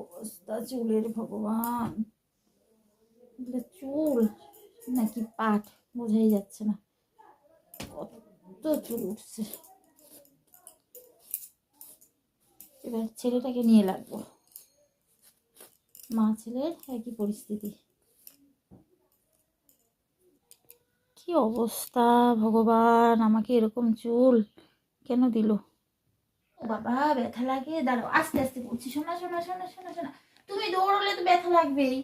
অবস্থা চুলের ভগবান। চুল? নাকি পাট? বোঝাই যাচ্ছে না। কত চুল উঠছে। এবার ছেলেটাকে নিয়ে লাগবো। মা ছেলের একই পরিস্থিতি। কি অবস্থা ভগবান? আমাকে এরকম চুল কেন দিল? ও বাবা, ব্যথা লাগে, দাঁড়াও, আস্তে আস্তে করছি শোনা শোনা শোনা শোনা শোনা। তুমি দৌড়লে তো ব্যথা লাগবেই।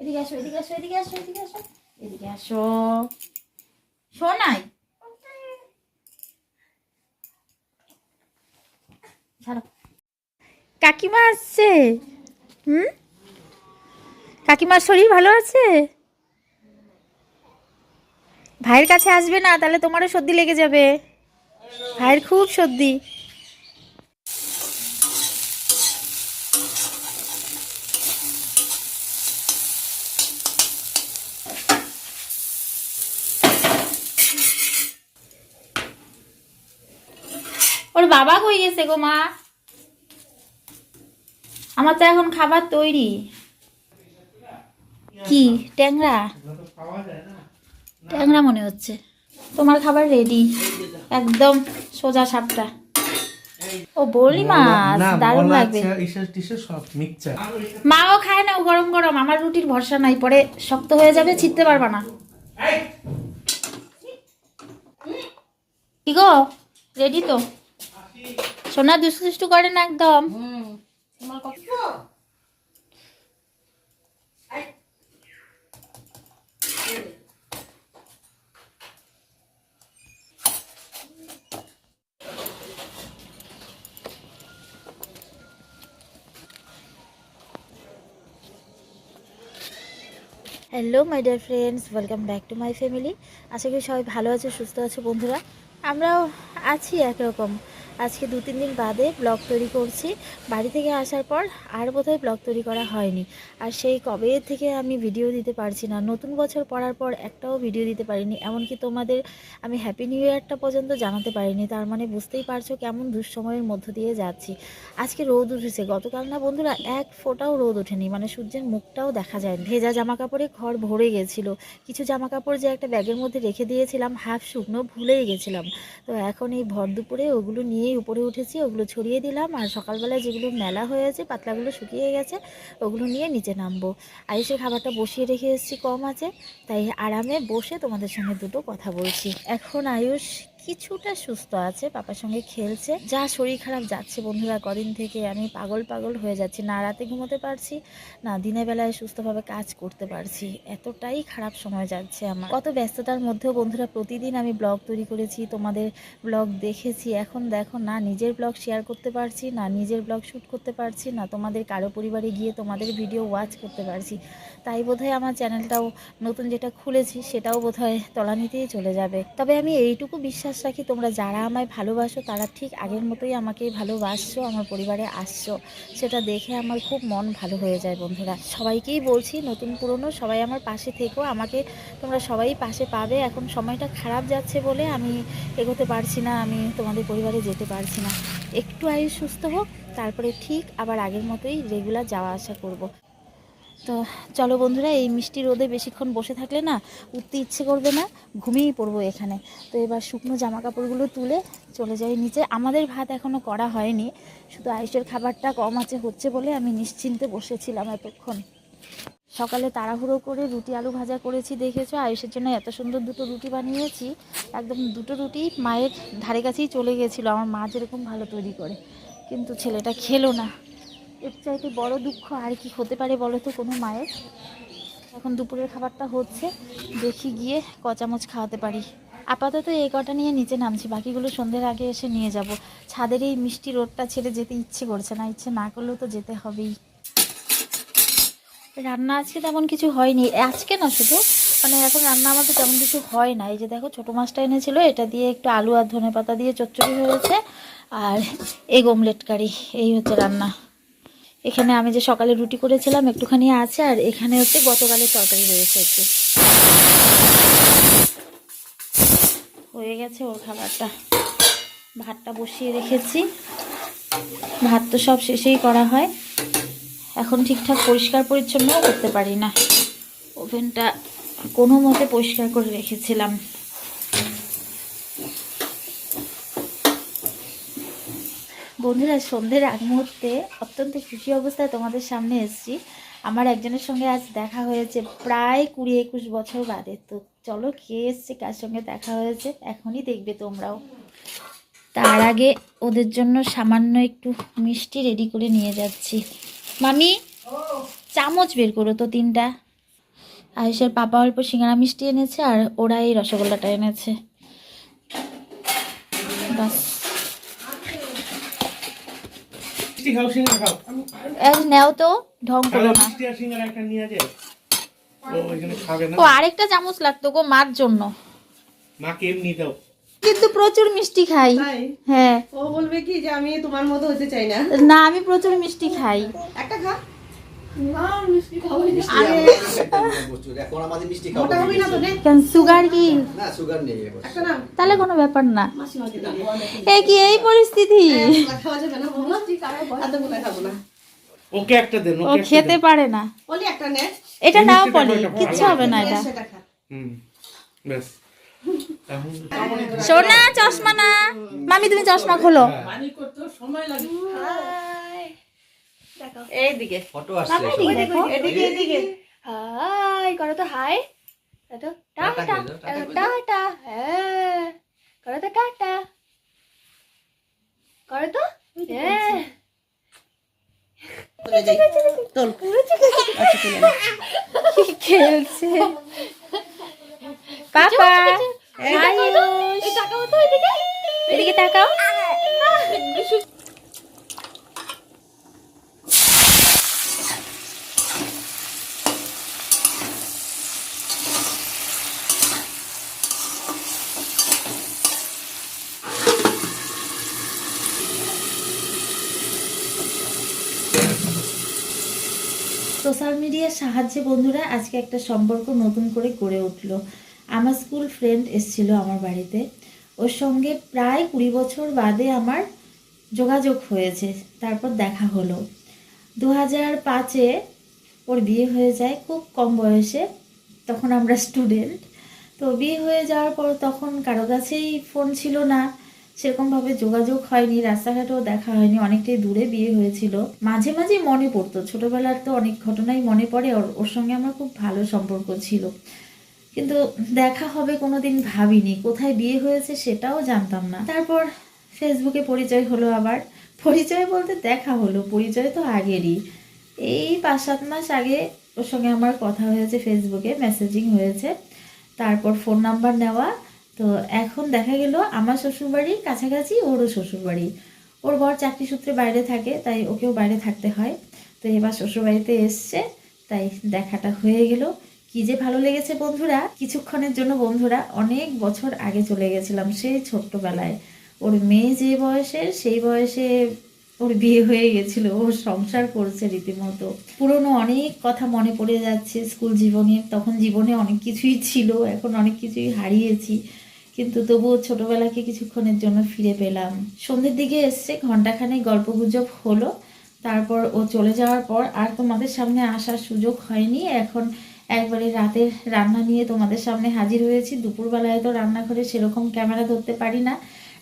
এদিকে আসো এদিকে আসো এদিকে আসো এদিকে আসো এদিকে আসো। শোনাই ছাড়ো। কাকিমা আসছে। হুম? কাকিমার শরীর ভালো আছে? ভাইয়ের কাছে আসবে না, তাহলে তোমারও সর্দি লেগে যাবে। ভাইয়ের খুব সর্দি। ওর বাবা কই গেছে গো মা? আমার তো এখন খাবার তৈরি। কি? ট্যাংরা? ট্যাংরা মনে হচ্ছে। তোমার খাবার রেডি একদম সোজা সাপটা। ও বলি মাছ দারুণ লাগবে। মাও খায় না ও গরম গরম। আমার রুটির ভরসা নাই পরে শক্ত হয়ে যাবে ছিটতে পারবা না। কি গো? রেডি তো? সোনা দুষ্টু দুষ্টু করে না একদম? Hello my dear friends welcome back to my family আশা করি সবাই ভালো আছে সুস্থ আছে বন্ধুরা। আমরাও আছি একরকম। আজকে দু, তিন দিন বাদে ব্লগ তৈরি করছি। বাড়ি থেকে আসার পর আর বোধহয় ব্লগ তৈরি করা হয়নি। আর সেই কবে থেকে আমি ভিডিও দিতে পারছি না, নতুন বছর পড়ার পর একটাও ভিডিও দিতে পারিনি। এমনকি তোমাদের আমি হ্যাপি নিউ ইয়ারটা পর্যন্ত জানাতে পারিনি, তার মানে বুঝতেই পারছ কেমন দুঃসময়ের মধ্য দিয়ে যাচ্ছি। আজকে রোদ উঠেছে, গতকাল না বন্ধুরা এক ফোঁটাও রোদ ওঠেনি মানে সূর্যের মুখটাও দেখা যায় ভেজা জামা কাপড়ে ঘর ভরে গেছিল, কিছু জামা কাপড় যে একটা ব্যাগের মধ্যে রেখে দিয়েছিলাম, হাফ শুকনো ভুলেই গেছিলাম। তো এখন এই ভর দুপুরে ওগুলো নিয়েই উপরে উঠেছি, ওগুলো ছড়িয়ে দিলাম। আর সকালবেলায় যেগুলো মেলা হয়ে আছে পাতলাগুলো শুকিয়ে গেছে, ওগুলো নিয়ে নিচে নামবো। আয়ুষের খাবারটা বসিয়ে রেখে এসেছি কম আছে, তাই আরামে বসে তোমাদের সঙ্গে দুটো কথা বলছি। এখন আয়ুষ কিছুটা সুস্থ আছে, পাপার সঙ্গে খেলছে। যা শরীর খারাপ যাচ্ছে বন্ধুরা, কদিন থেকে আমি পাগল পাগল হয়ে যাচ্ছি। না রাতে ঘুমোতে পারছি, না দিনের বেলায় সুস্থভাবে কাজ করতে পারছি। এতটাই খারাপ সময় যাচ্ছে আমার। কত ব্যস্ততার মধ্যেও বন্ধুরা, প্রতিদিন আমি ব্লগ তৈরি করেছি, তোমাদের ব্লগ দেখেছি। এখন দেখো, না নিজের ব্লগ শেয়ার করতে পারছি, না নিজের ব্লগ শ্যুট করতে পারছি, না তোমাদের কারও পরিবারে গিয়ে তোমাদের ভিডিও ওয়াচ করতে পারছি। তাই বোধহয় আমার চ্যানেলটাও নতুন যেটা খুলেছি, সেটাও বোধহয় তলানিতেই চলে যাবে। তবে আমি এইটুকু বিশ্বাস রাখি তোমরা যারা আমায় ভালোবাসো, তারা ঠিক আগের মতোই আমাকে ভালোবাসছো, আমার পরিবারে আসছো। সেটা দেখে আমার খুব মন ভালো হয়ে যায় বন্ধুরা। সবাইকেই বলছি, নতুন পুরনো সবাই আমার পাশে থেকো। আমাকে তোমরা সবাই পাশে পাবে। এখন সময়টা খারাপ যাচ্ছে বলে আমি এগোতে পারছি না, আমি তোমাদের পরিবারে যেতে পারছি না। একটু আয়ু সুস্থ হোক, তারপরে ঠিক আবার আগের মতোই রেগুলার যাওয়া আসা করব। তো চলো বন্ধুরা, এই মিষ্টি রোদে বেশিক্ষণ বসে থাকলে না, উঠতে ইচ্ছে করবে না, ঘুমিয়েই পড়ব এখানে। তো এবার শুকনো জামা কাপড়গুলো তুলে চলে যাই নিচে। আমাদের ভাত এখনও করা হয়নি, শুধু আয়ুষের খাবারটা কম আছে, হচ্ছে বলে আমি নিশ্চিন্তে বসেছিলাম এতক্ষণ। সকালে তাড়াহুড়ো করে রুটি আলু ভাজা করেছি, দেখেছ? আয়ুষের জন্য এত সুন্দর দুটো রুটি বানিয়েছি। একদম দুটো রুটি মায়ের ধারে কাছেই চলে গেছিল, আমার মা যেরকম ভালো তৈরি করে, কিন্তু ছেলেটা খেলো না। এর চাইতে বড় দুঃখ আর কি হতে পারে বলো তো কোনো মায়ের? এখন দুপুরের খাবারটা হচ্ছে, দেখি গিয়ে ক চামচ খাওয়াতে পারি। আপাতত এই কটা নিয়ে নিচে নামছি, বাকিগুলো সন্ধ্যের আগে এসে নিয়ে যাব। ছাদের এই মিষ্টি রোদটা ছেড়ে যেতে ইচ্ছে করছে না, ইচ্ছে না করলেও তো যেতে হবেই। রান্না আজকে তেমন কিছু হয়নি, আজকে না শুধু মানে এখন রান্না আমাদের তেমন কিছু হয় না। এই যে দেখো, ছোটো মাছটা এনেছিল, এটা দিয়ে একটু আলু আর ধনে পাতা দিয়ে চচ্চড়ি হয়েছে, আর এগ অমলেট কারি, এই হচ্ছে রান্না। এখানে আমি যে সকালে রুটি করেছিলাম, একটুখানি আছে, আর এখানে হচ্ছে গতকালের তরকারি রয়েছে একটু। হয়ে গেছে ওর খাবারটা। ভাতটা বসিয়ে রেখেছি। ভাত তো সব শেষেই করা হয়। এখন ঠিকঠাক পরিষ্কার পরিচ্ছন্নও করতে পারি না। ওভেনটা কোনো মতে পরিষ্কার করে রেখেছিলাম। বন্ধুরা, সন্ধ্যের আগ মুহূর্তে অত্যন্ত খুশি অবস্থায় তোমাদের সামনে এসেছি। আমার একজনের সঙ্গে আজ দেখা হয়েছে প্রায় কুড়ি একুশ বছর বাদে। তো চলো, কে এসছে, কার সঙ্গে দেখা হয়েছে, এখনই দেখবে তোমরাও। তার আগে ওদের জন্য সামান্য একটু মিষ্টি রেডি করে নিয়ে যাচ্ছি। মামি, চামচ বের করো তো তিনটা। আয়ুষের পাপা অল্প সিঙ্গারা মিষ্টি এনেছে আর ওরা এই রসগোল্লাটা এনেছে। বাস মিষ্টি খাও সিঙ্গারা খাও। এই নেও তো ঢং করো না। মিষ্টি আর সিঙ্গারা একটা নিয়ে ও ওইখানে খাবে না। ও আরেকটা চামচ লাগতো গো মার জন্য। মাকে এমনি দাও। কিন্তু প্রচুর মিষ্টি খাই। হ্যাঁ। ও বলবে কি যে আমি তোমার মতো হতে চাই না। না আমি প্রচুর মিষ্টি খাই। একটা খা। তাহলে কোনো ব্যাপার না। এ কি এই পরিস্থিতি? এতগুলা খাওয়া যাবে না বলো। এতগুলা খাব না। ওকে একটা দেন ও খেতে পারে না। বলি একটা নে। এটা নাও পলি কিচ্ছু হবে না এটা। হুম সোনা চশমা না। মামি তুমি চশমা খোলো। এইদিকে ফটো আসছে এদিকে এদিকে হাই করো তো হাই তো টাটা টাটা হ্যাঁ করো তো টাটা করো তো হ্যাঁ আচ্ছা খেলছে পাপা এদিকে তাকাও সোশ্যাল মিডিয়ার সাহায্যে বন্ধুরা আজকে একটা সম্পর্ক নতুন করে গড়ে উঠল। আমার স্কুল ফ্রেন্ড এসেছিল আমার বাড়িতে। ওর সঙ্গে প্রায় কুড়ি বছর বাদে আমার যোগাযোগ হয়েছে। তারপর দেখা হলো। দু হাজার পাঁচে ওর বিয়ে হয়ে যায়, খুব কম বয়সে। তখন আমরা স্টুডেন্ট তো বিয়ে হয়ে যাওয়ার পর তখন কারও কাছেই ফোন ছিল না। সেরকমভাবে যোগাযোগ হয়নি, রাস্তাঘাটেও দেখা হয়নি, অনেকটাই দূরে বিয়ে হয়েছিল। মাঝে মাঝে মনে পড়তো, ছোটবেলার তো অনেক ঘটনাই মনে পড়ে, ওর ওর সঙ্গে আমার খুব ভালো সম্পর্ক ছিল। কিন্তু দেখা হবে কোনোদিন ভাবিনি, কোথায় বিয়ে হয়েছে সেটাও জানতাম না। তারপর ফেসবুকে পরিচয় হলো আবার। পরিচয় বলতে দেখা হলো, পরিচয় তো আগেরই। এই পাঁচ সাত মাস আগে ওর সঙ্গে আমার কথা হয়েছে, ফেসবুকে মেসেজিং হয়েছে। তারপর ফোন নাম্বার নেওয়া তো এখন দেখা গেল আমার শ্বশুরবাড়ির কাছাকাছি ওরও শ্বশুরবাড়ি। ওর বর চাকরি সূত্রে বাইরে থাকে, তাই ওকেও বাইরে থাকতে হয়। তো এবার শ্বশুরবাড়িতে এসছে, তাই দেখাটা হয়ে গেল। কি যে ভালো লেগেছে বন্ধুরা, কিছুক্ষণের জন্য বন্ধুরা, অনেক বছর আগে চলে গেছিলাম সেই ছোট্টবেলায়। ওর মেয়ে যে বয়সের, সেই বয়সে ওর বিয়ে হয়ে গেছিল, ও সংসার করছে রীতিমতো। পুরনো অনেক কথা মনে পড়ে যাচ্ছে স্কুল জীবনে, তখন জীবনে অনেক কিছুই ছিল, এখন অনেক কিছুই হারিয়েছি। কিন্তু তবুও ছোটোবেলাকে কিছুক্ষণের জন্য ফিরে পেলাম। সন্ধ্যের দিকে এসছে ঘন্টাখানে গল্প গুজব হলো। তারপর ও চলে যাওয়ার পর আর তোমাদের সামনে আসার সুযোগ হয়নি। এখন একবারে রাতের রান্না নিয়ে তোমাদের সামনে হাজির হয়েছি। দুপুরবেলায় তো রান্নাঘরে সেরকম ক্যামেরা ধরতে পারি না।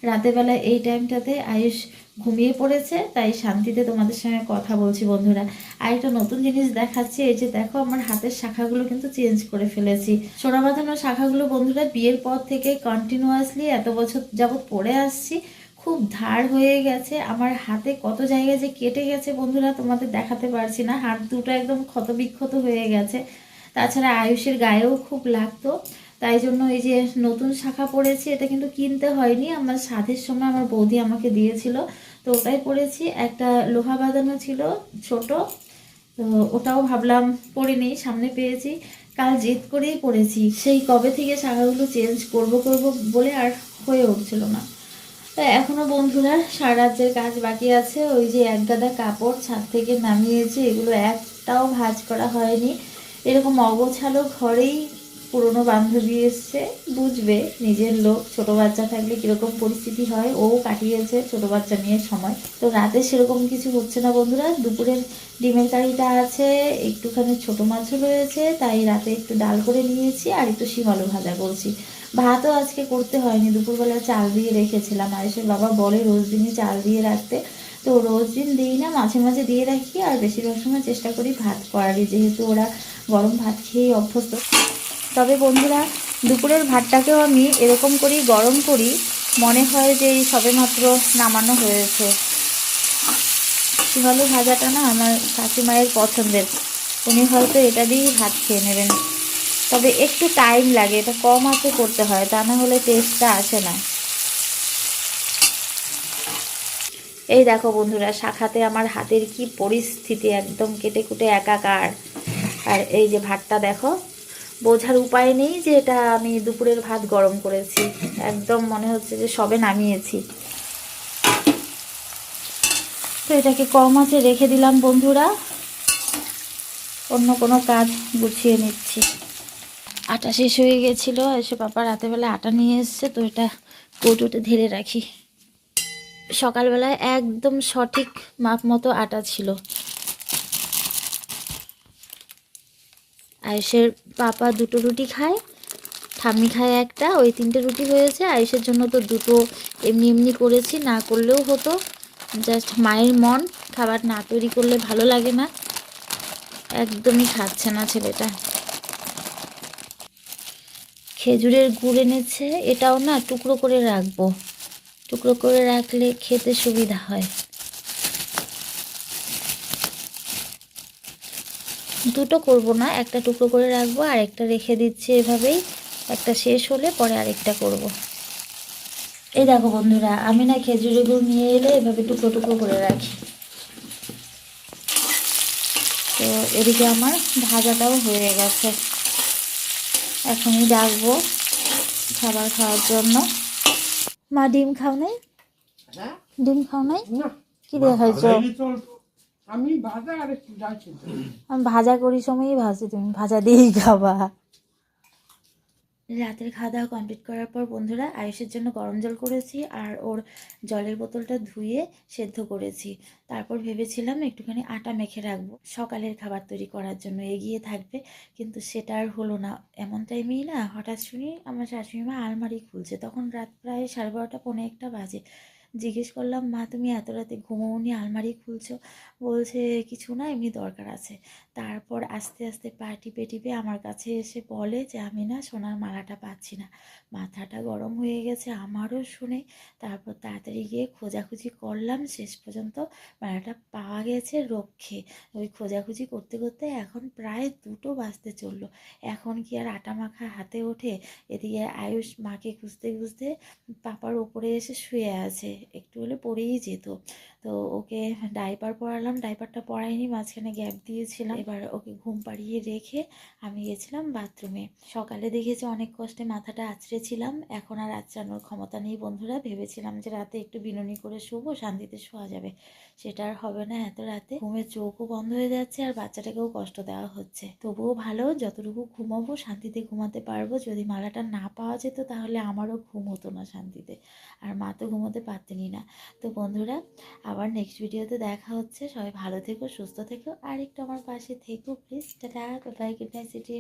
রাতেরবেলায় এই টাইমটাতে আয়ুষ ঘুমিয়ে পড়েছে, তাই শান্তিতে তোমাদের সঙ্গে কথা বলছি বন্ধুরা। আর একটা নতুন জিনিস দেখাচ্ছি, এই যে দেখো আমার হাতের শাখাগুলো কিন্তু চেঞ্জ করে ফেলেছি। সোনা বাঁধানো শাখাগুলো বন্ধুরা বিয়ের পর থেকে কন্টিনিউয়াসলি এত বছর যাবৎ পরে আসছি, খুব ধার হয়ে গেছে। আমার হাতে কত জায়গায় যে কেটে গেছে বন্ধুরা, তোমাদের দেখাতে পারছি না। হাত দুটো একদম ক্ষতবিক্ষত হয়ে গেছে। তাছাড়া আয়ুষের গায়েও খুব লাগতো। তাই জন্য এই যে নতুন শাখা পড়েছি এটা কিন্তু কিনতে হয়নি। আমার সাধের সময় আমার বৌদি আমাকে দিয়েছিল। তো ওটাই পড়েছি, একটা লোহা বাঁধানো ছিল ছোট, তো ওটাও ভাবলাম পরে নেই, সামনে পেয়েছি। কাল জেদ করেই পড়েছি, সেই কবে থেকে শাখাগুলো চেঞ্জ করব করব বলে আর হয়ে উঠছিল না। তা এখনও বন্ধুরা সারা রাজ্যের কাজ বাকি আছে, ওই যে এক গাদা কাপড় ছাদ থেকে নামিয়েছে, এগুলো একটাও ভাঁজ করা হয়নি। এরকম অগোছালো ঘরেই পুরনো বান্ধবী এসছে, বুঝবে নিজের লোক, ছোট বাচ্চা থাকলে কীরকম পরিস্থিতি হয়, ও কাটিয়েছে ছোট বাচ্চা নিয়ে সময়। তো রাতে সেরকম কিছু হচ্ছে না বন্ধুরা, দুপুরের ডিমের কারিটা আছে, একটুখানি ছোট মাছও রয়েছে, তাই রাতে একটু ডাল করে নিয়েছি আর একটু শিম আলু ভাজা করছি। ভাতও আজকে করতে হয়নি, দুপুরবেলা চাল দিয়ে রেখেছিলাম। আয়েশের বাবা বলে রোজ দিনই চাল দিয়ে রাখতে। তো রোজ দিন দিই না, মাঝে মাঝে দিয়ে রাখি আর বেশিরভাগ সময় চেষ্টা করি ভাত করারই, যেহেতু ওরা গরম ভাত খেয়েই অভ্যস্ত। তবে বন্ধুরা, দুপুরের ভাতটাকেও আমি এরকম করেই গরম করি, মনে হয় যে এই সবেমাত্র নামানো হয়েছে। শিমালু ভাজাটা না আমার শাশুমায়ের পছন্দের, উনি হয়তো এটা দিয়েই ভাত খেয়ে নেবেন। তবে একটু টাইম লাগে, এটা কম আছে করতে হয়, তা না হলে টেস্টটা আসে না। এই দেখো বন্ধুরা, শাখাতে আমার হাতের কি পরিস্থিতি, একদম কেটে কুটে একাকার। আর এই যে ভাতটা দেখো বোঝার উপায় নেই যে এটা আমি দুপুরের ভাত গরম করেছি। একদম মনে হচ্ছে যে সবে নামিয়েছি। তো এটাকে কম আছে রেখে দিলাম বন্ধুরা। অন্য কোনো কাজ গুছিয়ে নিচ্ছি। আটা শেষ হয়ে গেছিল, এসে পাপা রাতেবেলা আটা নিয়ে এসছে, তো এটা কৌটোতে ধেরে রাখি। সকালবেলায় একদম সঠিক মাপ মতো আটা ছিল। আয়েশের পাপা দুটো রুটি খায়, ঠাম্মি খায় একটা, ওই তিনটে রুটি হয়েছে। আয়েশের জন্য তো দুটো এমনি এমনি করেছি, না করলেও হতো। জাস্ট মায়ের মন, খাবার না তৈরি করলে ভালো লাগে না। একদমই খাচ্ছে না ছেলেটা। খেজুরের গুড় এনেছে, এটাও না টুকরো করে রাখব। টুকরো করে রাখলে খেতে সুবিধা হয়। দুটো করব না একটা টুকরো করে রাখব আর একটা রেখে দিচ্ছি এভাবেই। একটা শেষ হলে পরে আরেকটা করব। এই দেখো বন্ধুরা আমি না খেজুরের গুড় নিয়ে এলে এভাবে টুকরো টুকরো করে রাখি। তো এদিকে আমার ভাজাটাও হয়ে গেছে। এখনই ডাকবো খাবার খাওয়ার জন্য। মা ডিম খাও নাই? ডিম খাও নাই? কি দিয়ে খাইছো ভাজাইলে চলতো। আমি ভাজা আর একটু ডাল আমি ভাজা করি সময়ই ভাজি তুমি ভাজা দিয়েই খাবা। রাতের খাওয়া দাওয়া কমপ্লিট করার পর বন্ধুরা আয়ুষের জন্য গরম জল করেছি আর ওর জলের বোতলটা ধুয়ে সেদ্ধ করেছি। তারপর ভেবেছিলাম একটুখানি আটা মেখে রাখব। সকালের খাবার তৈরি করার জন্য এগিয়ে থাকবে কিন্তু সেটা আর হলো না। এমন টাইমেই না হঠাৎ শুনি আমার শাশুড়ি মা আলমারি খুলছে। তখন রাত প্রায় সাড়ে বারোটা পৌনে একটা বাজে। জিজ্ঞেস করলাম, মা, তুমি এত রাতে ঘুমোনি আলমারি খুলছো? বলছে, কিছু না, এমনি দরকার আছে। তারপর আস্তে আস্তে পা টিপে টিপে আমার কাছে এসে বলে যে, আমি না সোনার মালাটা পাচ্ছি না। মাথাটা গরম হয়ে গেছে, আমারও শুনে। তারপর তাড়াতাড়ি গিয়ে খোঁজাখুঁজি করলাম, শেষ পর্যন্ত মালাটা পাওয়া গেছে রক্ষে। ওই খোঁজাখুঁজি করতে করতে এখন প্রায় দুটো বাজতে চলল। এখন কি আর আটা মাখা হাতে ওঠে? এদিকে আয়ুষ মাকে খুঁজতে খুঁজতে পাপার ওপরে এসে শুয়ে আছে। একটু হলে পড়েই যেত। তো ওকে ডাইপার পরালাম ডাইপারটা পরাইনি, মাঝখানে গ্যাপ দিয়েছিলাম। এবার ওকে ঘুম পাড়িয়ে রেখে আমি গেছিলাম বাথরুমে সকালে দেখেছি অনেক কষ্টে মাথাটা আঁচড়েছিলাম এখন আর আঁচড়ানোর ক্ষমতা নেই বন্ধুরা। ভেবেছিলাম যে রাতে একটু বিনুনি করে শুবো, শান্তিতে শোয়া যাবে। সেটা আর হবে না, এত রাতে ঘুমের চোখও বন্ধ হয়ে যাচ্ছে আর বাচ্চাটাকেও কষ্ট দেওয়া হচ্ছে। তবুও ভালো, যতটুকু ঘুমাবো শান্তিতে ঘুমাতে পারব। যদি মালাটা না পাওয়া যেত তাহলে আমারও ঘুম হতো না শান্তিতে। আর মা তো ঘুমোতে পারতেনই না। তো বন্ধুরা আবার নেক্সট ভিডিওতে দেখা হচ্ছে। সবাই ভালো থেকো, সুস্থ থেকো। আর একটু আমার পাশে থেকো please tata bye good night city